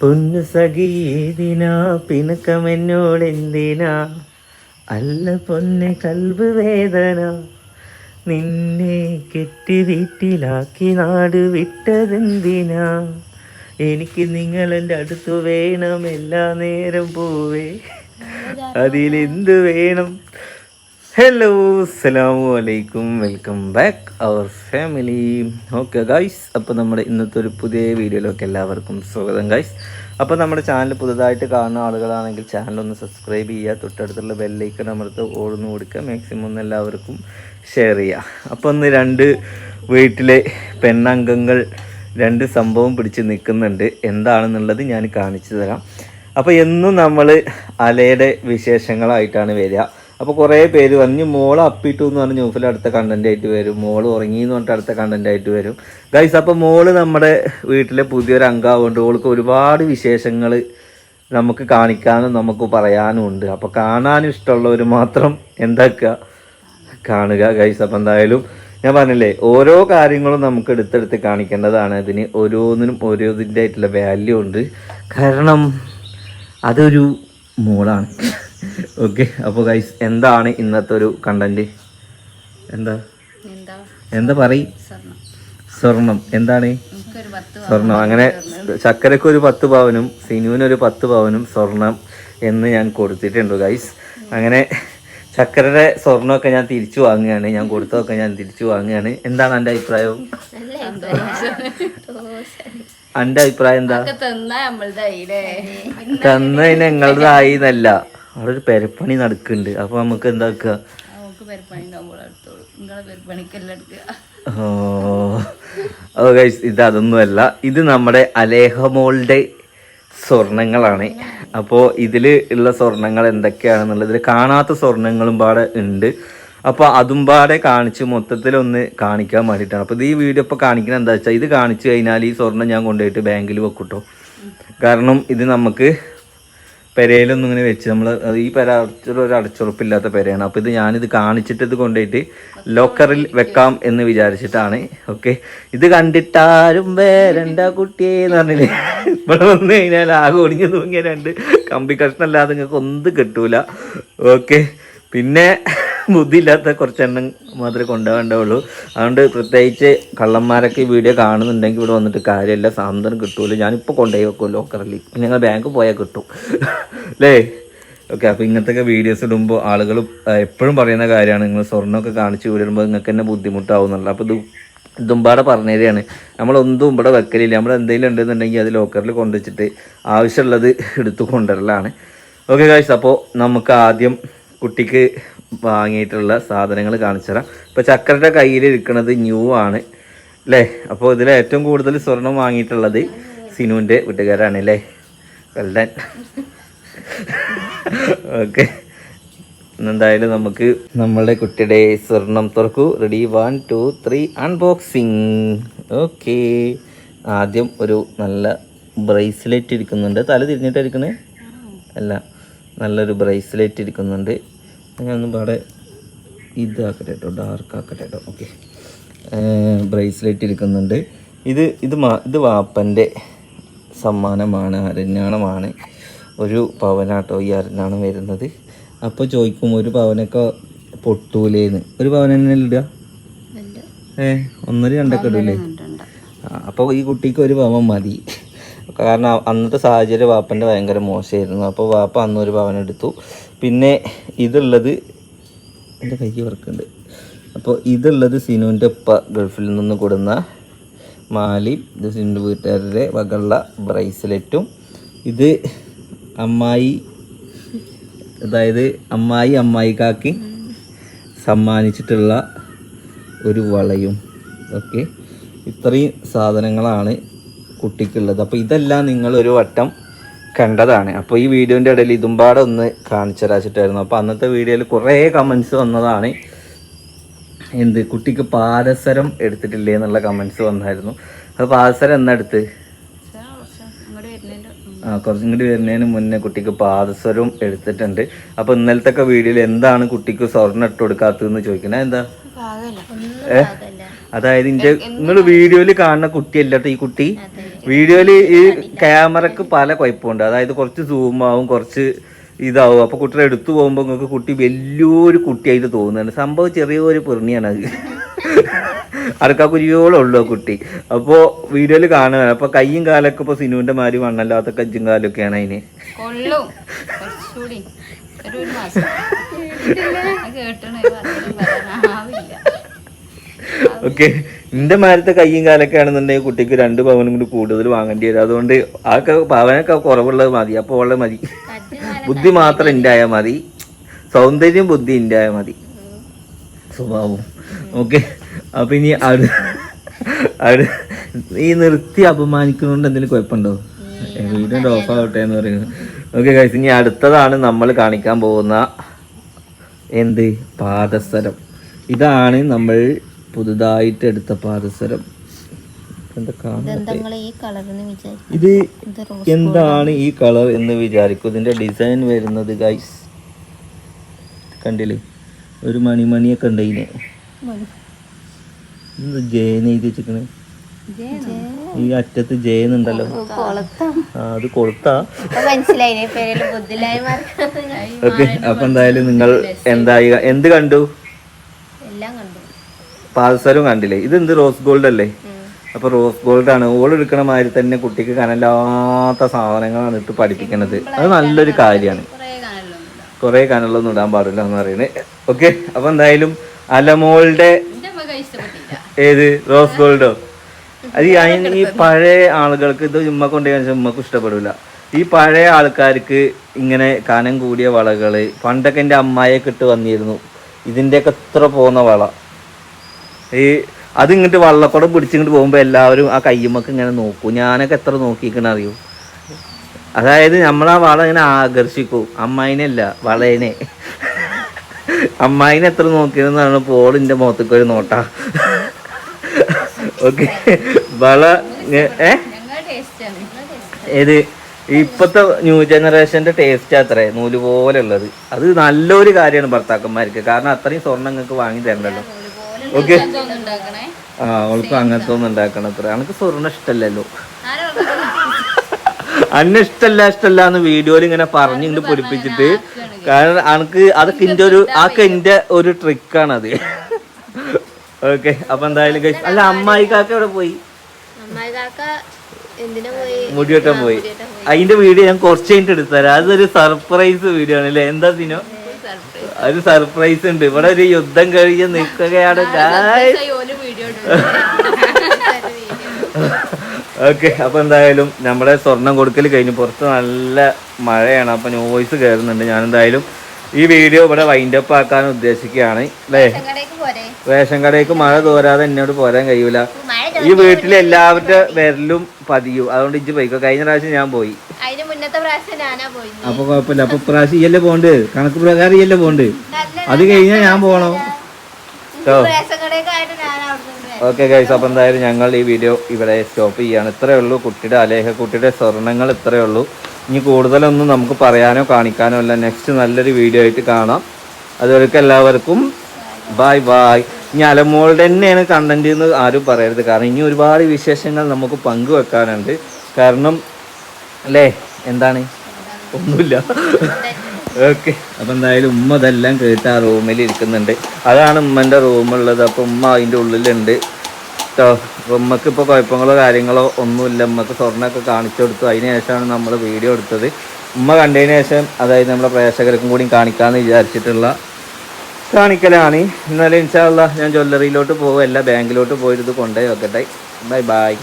പൊന്നു സഖീതിനാ പിണക്കമെന്നോടെന്തിനാ? അല്ല പൊന്നെ കൽബ് വേദന നിന്നെ കെട്ടി വീട്ടിലാക്കി നാട് വിട്ടതെന്തിനാ? എനിക്ക് നിങ്ങളെന്റെ അടുത്ത് വേണം എല്ലാ നേരം പോവേ. അതിലെന്ത് വേണം? ഹലോ അസ്സലാമു അലൈക്കും welcome back our family okay guys അപ്പോൾ നമ്മുടെ ഇന്നത്തെ ഒരു പുതിയ വീഡിയോയിലേക്ക് എല്ലാവർക്കും സ്വാഗതം ഗൈസ് അപ്പോൾ നമ്മുടെ ചാനൽ പുതുതായിട്ട് കാണുന്ന ആളുകളാണെങ്കിൽ ചാനൽ ഒന്ന് സബ്സ്ക്രൈബ് ചെയ്യുക തൊട്ടടുത്തുള്ള ബെല്ലൈക്കൺ അമർത്ത് ഓടുന്നു കൊടുക്കുക മാക്സിമം ഒന്ന് എല്ലാവർക്കും ഷെയർ ചെയ്യുക. അപ്പോൾ ഒന്ന് രണ്ട് വീട്ടിലെ പെണ്ണംഗങ്ങൾ രണ്ട് സംഭവം പിടിച്ച് നിൽക്കുന്നുണ്ട്. എന്താണെന്നുള്ളത് ഞാൻ കാണിച്ചു തരാം. അപ്പോൾ എന്നും നമ്മൾ അലയുടെ വിശേഷങ്ങളായിട്ടാണ് വരിക. അപ്പോൾ കുറേ പേര് പറഞ്ഞു മോൾ അപ്പിട്ടു എന്ന് പറഞ്ഞ് ന്യൂസിൽ അടുത്ത കണ്ടന്റ് ആയിട്ട് വരും. മോൾ ഉറങ്ങി എന്ന് പറഞ്ഞിട്ട് അടുത്ത കണ്ടന്റ് ആയിട്ട് വരും. ഗൈസ് അപ്പോൾ മോൾ നമ്മുടെ വീട്ടിലെ പുതിയൊരു അംഗമാവുകൊണ്ട് ഓൾക്ക് ഒരുപാട് വിശേഷങ്ങൾ നമുക്ക് കാണിക്കാനും നമുക്ക് പറയാനും ഉണ്ട്. അപ്പോൾ കാണാനും ഇഷ്ടമുള്ളവർ മാത്രം എന്താക്കുക? കാണുക ഗൈസ് അപ്പം എന്തായാലും ഞാൻ പറഞ്ഞില്ലേ ഓരോ കാര്യങ്ങളും നമുക്ക് എടുത്തെടുത്ത് കാണിക്കേണ്ടതാണ്. ഇതിന് ഓരോന്നിനും ഓരോതിന്റെ ആയിട്ടുള്ള വാല്യൂ ഉണ്ട്. കാരണം അതൊരു മോളാണ്. ഓക്കെ അപ്പോൾ ഗൈസ് എന്താണ് ഇന്നത്തെ ഒരു കണ്ടന്റ് എന്താ? എന്താ? പറയും? സ്വർണം. എന്താണ്? സ്വർണം. അങ്ങനെ ചക്കരക്ക് ഒരു പത്ത് പവനും സിനുവിന് ഒരു പത്ത് പവനും സ്വർണം എന്ന് ഞാൻ കൊടുത്തിട്ടുണ്ട് ഗൈസ് അങ്ങനെ ചക്കരയുടെ സ്വർണമൊക്കെ ഞാൻ തിരിച്ചു വാങ്ങുകയാണ്. ഞാൻ കൊടുത്തതൊക്കെ ഞാൻ തിരിച്ചു വാങ്ങുകയാണ്. എന്താണ് എന്റെ അഭിപ്രായം? എന്റെ അഭിപ്രായം എന്താ? തന്നെ നിങ്ങളുടെ എന്നല്ല. അവിടെ ഒരു പെരപ്പണി നടക്കുന്നുണ്ട്. അപ്പൊ നമുക്ക് എന്താക്കുക? ഓ. ഗൈസ് ഇത് അതൊന്നുമല്ല. ഇത് നമ്മുടെ അലേഹമോളുടെ സ്വർണങ്ങളാണ്. അപ്പോൾ ഇതിൽ ഉള്ള സ്വർണങ്ങൾ എന്തൊക്കെയാണെന്നുള്ളത് ഇതിൽ കാണാത്ത സ്വർണങ്ങളും പാടെ ഉണ്ട്. അപ്പോൾ അതും പാടെ കാണിച്ച് മൊത്തത്തിലൊന്ന് കാണിക്കാൻ വേണ്ടിയിട്ടാണ്. അപ്പോൾ ഇത് ഈ വീഡിയോ ഇപ്പോൾ കാണിക്കുന്നത് എന്താ വെച്ചാൽ ഇത് കാണിച്ചു കഴിഞ്ഞാൽ ഈ സ്വർണം ഞാൻ കൊണ്ടുപോയിട്ട് ബാങ്കിൽ വെക്കൂട്ടോ. കാരണം ഇത് നമുക്ക് പെരയിലൊന്നും ഇങ്ങനെ വെച്ച് നമ്മൾ ഈ പെര ഒരു അടച്ചുറപ്പില്ലാത്ത പെരയാണ്. അപ്പോൾ ഇത് ഞാനിത് കാണിച്ചിട്ട് ഇത് കൊണ്ടുപോയിട്ട് ലോക്കറിൽ വെക്കാം എന്ന് വിചാരിച്ചിട്ടാണ്. ഓക്കെ. ഇത് കണ്ടിട്ടാരും വേരണ്ട കുട്ടിയെ എന്ന് പറഞ്ഞില്ലേ? ഇവിടെ വന്നു കഴിഞ്ഞാൽ ആകെ ഒടിഞ്ഞു തൂങ്ങിയ രണ്ട് കമ്പി കഷ്ണമല്ലാതെ നിങ്ങൾക്ക് ഒന്നും കിട്ടൂല. ഓക്കെ. പിന്നെ ബുദ്ധിയില്ലാത്ത കുറച്ചെണ്ണം മാത്രമേ കൊണ്ടുപോകേണ്ടുള്ളൂ. അതുകൊണ്ട് പ്രത്യേകിച്ച് കള്ളന്മാരൊക്കെ ഈ വീഡിയോ കാണുന്നുണ്ടെങ്കിൽ ഇവിടെ വന്നിട്ട് കാര്യമില്ല. സാന്ത്വനം കിട്ടുമല്ലോ ഞാനിപ്പോൾ കൊണ്ടുപോയി വെക്കും ലോക്കറിൽ ഞങ്ങൾ ബാങ്ക് പോയാൽ കിട്ടും. അല്ലേ? ഓക്കെ അപ്പോൾ ഇങ്ങനത്തെ വീഡിയോസ് ഇടുമ്പോൾ ആളുകൾ എപ്പോഴും പറയുന്ന കാര്യമാണ്. നിങ്ങൾ സ്വർണമൊക്കെ കാണിച്ച് വിടുമ്പോൾ നിങ്ങൾക്ക് തന്നെ ബുദ്ധിമുട്ടാവുന്നുള്ളൂ അപ്പോൾ ഇത് ഇതുമ്പാടെ പറഞ്ഞതാണ് നമ്മളൊന്നും ഇവിടെ വെക്കലില്ല. നമ്മൾ എന്തെങ്കിലും ഉണ്ടെന്നുണ്ടെങ്കിൽ അത് ലോക്കറിൽ കൊണ്ടുവച്ചിട്ട് ആവശ്യമുള്ളത് എടുത്തു കൊണ്ടുവരലാണ്. ഓക്കെ കാഴ്ച അപ്പോൾ നമുക്ക് ആദ്യം കുട്ടിക്ക് വാങ്ങിയിട്ടുള്ള സാധനങ്ങൾ കാണിച്ചു തരാം. ഇപ്പോൾ ചക്കരയുടെ കയ്യിൽ ഇരിക്കുന്നത് ന്യൂ ആണ്. അല്ലേ അപ്പോൾ ഇതിൽ ഏറ്റവും കൂടുതൽ സ്വർണം വാങ്ങിയിട്ടുള്ളത് സിനുവിന്റെ വീട്ടുകാരാണ് അല്ലേ വെൽഡൻ. ഓക്കെ. എന്തായാലും നമുക്ക് നമ്മളുടെ കുട്ടിയുടെ സ്വർണം തുറക്കൂ. Ready one two three unboxing okay. ആദ്യം ഒരു നല്ല ബ്രേസ്ലെറ്റ് ഇരിക്കുന്നുണ്ട്. തല തിരിഞ്ഞിട്ടായിരിക്കണേ അല്ല നല്ലൊരു ബ്രേസ്ലെറ്റ് ഇരിക്കുന്നുണ്ട്. ഞാനൊന്നും പാടെ ഇതാക്കട്ടെ കേട്ടോ ഡാർക്ക് ആക്കട്ടെ കേട്ടോ ഓക്കെ ബ്രേസ്ലെറ്റ് ഇരിക്കുന്നുണ്ട്. ഇത് ഇത് മാ ഇത് വാപ്പന്റെ സമ്മാനമാണ് അരഞ്ഞാണമാണ്. ഒരു പവനാട്ടോ ഈ അരഞ്ഞാണം വരുന്നത്. അപ്പോൾ ചോദിക്കും ഒരു പവനൊക്കെ പൊട്ടൂലേന്ന്. ഒരു പവൻ തന്നെ ഇടുക ഏ ഒന്നര രണ്ടൊക്കെ ഇടൂലേ? അപ്പോൾ ഈ കുട്ടിക്ക് ഒരു പവൻ മതി. കാരണം അന്നത്തെ സാഹചര്യം വാപ്പന്റെ ഭയങ്കര മോശമായിരുന്നു. അപ്പോൾ വാപ്പ അന്നൊരു പവൻ എടുത്തു. പിന്നെ ഇതുള്ളത് എന്റെ കൈക്ക് വർക്കുണ്ട് അപ്പോൾ ഇതുള്ളത് സിനുവിന്റെ ഉപ്പ ഗൾഫിൽ നിന്ന് കൊടുന്ന മാലി ഇത് സിനുവിന്റെ വീട്ടുകാരുടെ വകള്ള ബ്രേസ്ലെറ്റും. ഇത് അമ്മായി അതായത് അമ്മായി അമ്മായിക്കാക്കി സമ്മാനിച്ചിട്ടുള്ള ഒരു വളയും. ഓക്കെ. ഇത്രയും സാധനങ്ങളാണ് കുട്ടിക്കുള്ളത്. അപ്പോൾ ഇതെല്ലാം നിങ്ങൾ ഒരു വട്ടം കണ്ടതാണ്. അപ്പോൾ ഈ വീഡിയോന്റെ ഇടയിൽ ഇതുമ്പാടെ ഒന്ന് കാണിച്ചു തരാച്ചിട്ടായിരുന്നു. അപ്പോൾ അന്നത്തെ വീഡിയോയിൽ കുറേ കമൻസ് വന്നതാണ്. എന്ത് കുട്ടിക്ക് പാദസരം എടുത്തിട്ടില്ലേ എന്നുള്ള കമൻസ് വന്നായിരുന്നു. അപ്പോൾ പാദസരം എന്നെടുത്ത് കുറച്ചും കൂടി വരുന്നതിന് മുന്നേ കുട്ടിക്ക് പാദസരവും എടുത്തിട്ടുണ്ട്. അപ്പോൾ ഇന്നലത്തെ വീഡിയോയിൽ എന്താണ് കുട്ടിക്ക് സ്വർണം ഇട്ട് കൊടുക്കാത്തതെന്ന് ചോദിക്കണേ? എന്താ? അതായത് ഇന്റെ നിങ്ങൾ വീഡിയോയിൽ കാണുന്ന കുട്ടിയല്ല ട്ടോ ഈ കുട്ടി? വീഡിയോയിൽ ഈ ക്യാമറക്ക് പല കുഴപ്പമുണ്ട് അതായത് കുറച്ച് സൂം ആവും കുറച്ച് ഇതാവും. അപ്പൊ കുട്ടിയുടെ എടുത്തു പോകുമ്പോൾ നിങ്ങൾക്ക് കുട്ടി വലിയൊരു കുട്ടിയായിട്ട് തോന്നുന്നുണ്ട്. സംഭവം ചെറിയൊരു പെർണിയാണ് അത്. അടുക്ക കുരിയോളം ഉള്ളു ആ കുട്ടി. അപ്പോ വീഡിയോയിൽ കാണുക അപ്പൊ കയ്യും കാലൊക്കെ ഇപ്പൊ സിനുവിന്റെ മാതിരി വണ്ണല്ലാത്ത കജ്ജും കാലൊക്കെയാണ് അതിന്. ഓക്കെ. എന്റെ മാരത്തെ കയ്യും കാലൊക്കെ ആണെന്നുണ്ടെങ്കിൽ കുട്ടിക്ക് രണ്ട് പവനും കൂടി കൂടുതൽ വാങ്ങേണ്ടി വരും. അതുകൊണ്ട് ആൾക്ക് പവനൊക്കെ കുറവുള്ളത് മതി. അപ്പോൾ ഉള്ളത് മതി. ബുദ്ധി മാത്രം ഉണ്ടായാൽ മതി. സൗന്ദര്യം ബുദ്ധി ഉണ്ടായാൽ മതി. സ്വഭാവം. ഓക്കെ. അപ്പൊ ഇനി അവിടെ അവിടെ ഈ നിർത്തി അപമാനിക്കുന്നതുകൊണ്ട് എന്തെങ്കിലും കുഴപ്പമുണ്ടോ? വീഡിയോ ഓഫ് ആവട്ടെ എന്ന് പറയുന്നത്. ഓക്കെ കഴിച്ച് ഇനി അടുത്തതാണ് നമ്മൾ കാണിക്കാൻ പോകുന്ന എന്ത്? പാദസരം. ഇതാണ് നമ്മൾ പുതുതായിട്ട് എടുത്ത പാദസരം. ഇത് എന്താണ് ഈ കളർ എന്ന് വിചാരിക്കും. ഇതിന്റെ ഡിസൈൻ വരുന്നത് ഗൈസ് കണ്ടില്ലേ? ഒരു മണിമണിയൊക്കെ ഉണ്ട് ഇതിന് ഇത് ജയന്ന് എഴുതി വെച്ചിക്കണ് ഈ അറ്റത്ത് ജയന്നുണ്ടല്ലോ ആ അത് കൊളുത്താ. ഓക്കെ അപ്പൊ എന്തായാലും നിങ്ങൾ എന്തായി? എന്ത് കണ്ടു? പാദസരം കണ്ടില്ലേ? ഇത് എന്ത് റോസ് ഗോൾഡ് അല്ലേ? അപ്പൊ റോസ് ഗോൾഡ് ആണ്. ഓൾ എടുക്കണ മാതിരി തന്നെ കുട്ടിക്ക് കനലാത്ത സാധനങ്ങളാണ് ഇട്ട് പഠിപ്പിക്കണത്. അത് നല്ലൊരു കാര്യമാണ്. കുറേ കനലൊന്നും ഇടാൻ പാടില്ല എന്ന് പറയുന്നത്. ഓക്കെ അപ്പൊ എന്തായാലും അലമോളുടെ ഏത്? റോസ് ഗോൾഡോ? അത് ഈ ഈ പഴയ ആളുകൾക്ക് ഇത് ഉമ്മ കൊണ്ടുപോയി ഉമ്മക്ക് ഇഷ്ടപ്പെടില്ല ഈ പഴയ ആൾക്കാർക്ക് ഇങ്ങനെ കനം കൂടിയ വളകൾ പണ്ടൊക്കെ എന്റെ അമ്മായിയൊക്കെ കിട്ട് വന്നിരുന്നു. ഇതിന്റെയൊക്കെ എത്ര പോകുന്ന വള. ഈ അത് ഇങ്ങോട്ട് വള്ളക്കുടം പിടിച്ചിങ്ങോട്ട് പോകുമ്പോൾ എല്ലാവരും ആ കയ്യുമ്മക്ക് ഇങ്ങനെ നോക്കൂ. ഞാനൊക്കെ എത്ര നോക്കിക്കണ അറിയൂ. അതായത് നമ്മളാ വള ഇങ്ങനെ ആകർഷിക്കും. അമ്മായിനല്ല വളേനെ. അമ്മായിനെ എത്ര നോക്കിയതെന്നാണ് പോളിന്റെ മുഖത്തേക്ക് ഒരു നോട്ട. ഓക്കെ. വള ഏ? ഏത്? ഇപ്പത്തെ ന്യൂ ജനറേഷന്റെ ടേസ്റ്റ് അത്രേ നൂൽ പോലെ ഉള്ളത് അത് നല്ലൊരു കാര്യമാണ് ഭർത്താക്കന്മാർക്ക്. കാരണം അത്രയും സ്വർണം നിങ്ങൾക്ക് വാങ്ങി തരണ്ടല്ലോ. ഓക്കെ. ആ അവൾക്കും അങ്ങനത്തെ ഒന്നും ഉണ്ടാക്കണം അത്ര. എനിക്ക് സ്വർണം ഇഷ്ടമല്ലല്ലോ അന്നെ ഇഷ്ടല്ല ഇഷ്ടല്ല എന്ന് വീഡിയോയിൽ ഇങ്ങനെ പറഞ്ഞു ഇങ്ങനെ പൊടിപ്പിച്ചിട്ട് കാരണം അനക്ക് അതൊക്കെ എന്റെ ഒരു അതൊക്കെ എന്റെ ഒരു ട്രിക്കാണത് ഓക്കെ അപ്പൊ എന്തായാലും കഴിച്ചു അല്ല അമ്മായി കാക്ക എവിടെ പോയി? മുടി വെട്ടാൻ പോയി? അതിന്റെ വീഡിയോ ഞാൻ കുറച്ച് കഴിഞ്ഞിട്ട് എടുത്തുതരാം അതൊരു സർപ്രൈസ് വീഡിയോ ആണ് അല്ലേ എന്താ സിനോ ഒരു സർപ്രൈസ് ഉണ്ട്. ഇവിടെ ഒരു യുദ്ധം കഴിഞ്ഞ് നിൽക്കുകയാണ് ഓക്കെ അപ്പൊ എന്തായാലും നമ്മുടെ സ്വർണം കൊടുക്കൽ കഴിഞ്ഞു പുറത്ത് നല്ല മഴയാണ്. അപ്പൊ നോയ്സ് കയറുന്നുണ്ട് ഞാൻ എന്തായാലും ഈ വീഡിയോ ഇവിടെ വൈൻഡ് അപ്പ് ആക്കാൻ ഉദ്ദേശിക്കുകയാണ് അല്ലേ? റേഷൻ കടയ്ക്ക് മഴ തോരാതെ എന്നോട് പോരാൻ കഴിയൂല. ഈ വീട്ടിൽ എല്ലാവരുടെ വിരലും പതിയും. അതുകൊണ്ട് ഇജ്ജ് പോയിക്കോ. കഴിഞ്ഞ പ്രാവശ്യം ഞാൻ പോയി. അപ്പൊ കുഴപ്പമില്ല. അപ്പൊ പ്രാവശ്യം ഇയല്ലേ പോണ്ട് കണക്ക് പ്രകാരം ഇയല്ലേ പോണ്ട് അത് കഴിഞ്ഞാൽ ഞാൻ പോണോ? ഓക്കെ ഗൈസ് അപ്പോൾ എന്തായാലും ഞങ്ങൾ ഈ വീഡിയോ ഇവിടെ സ്റ്റോപ്പ് ചെയ്യാണ്. ഇത്രയേ ഉള്ളൂ. കുട്ടിയുടെ അലേഹ കുട്ടിയുടെ സ്വർണങ്ങൾ ഇത്രയേ ഉള്ളൂ. ഇനി കൂടുതലൊന്നും നമുക്ക് പറയാനോ കാണിക്കാനോ അല്ല. നെക്സ്റ്റ് നല്ലൊരു വീഡിയോ ആയിട്ട് കാണാം. അതുവരെയൊക്കെ എല്ലാവർക്കും ബായ് ബായ് ഇനി അലമോളുടെ തന്നെയാണ് കണ്ടന്റ് എന്ന് ആരും പറയരുത്. കാരണം ഇനി ഒരുപാട് വിശേഷങ്ങൾ നമുക്ക് പങ്കുവെക്കാനുണ്ട്. കാരണം അല്ലേ? എന്താണ്? ഒന്നുമില്ല. ഓക്കെ അപ്പം എന്തായാലും ഉമ്മ ഇതെല്ലാം കേട്ട് ആ റൂമിൽ ഇരിക്കുന്നുണ്ട്. അതാണ് ഉമ്മന്റെ റൂമുള്ളത് അപ്പം ഉമ്മ അതിന്റെ ഉള്ളിലുണ്ട്. കേട്ടോ ഇപ്പോൾ കുഴപ്പങ്ങളോ കാര്യങ്ങളോ ഒന്നുമില്ല. ഉമ്മക്ക് സ്വർണമൊക്കെ കാണിച്ചു കൊടുത്തു. അതിന് ശേഷമാണ് നമ്മൾ വീഡിയോ എടുത്തത്. ഉമ്മ കണ്ടതിന് ശേഷം അതായത് നമ്മുടെ പ്രേക്ഷകർക്കും കൂടി കാണിക്കാമെന്ന് വിചാരിച്ചിട്ടുള്ള കാണിക്കലാണ്. എന്നാലും ഇൻഷാല്ല ഞാൻ ജ്വല്ലറിയിലോട്ട് പോകും എല്ലാ ബാങ്കിലോട്ട് പോയിട്ട് ഇത് കൊണ്ടുപോയി വെക്കട്ടെ. Bye bye.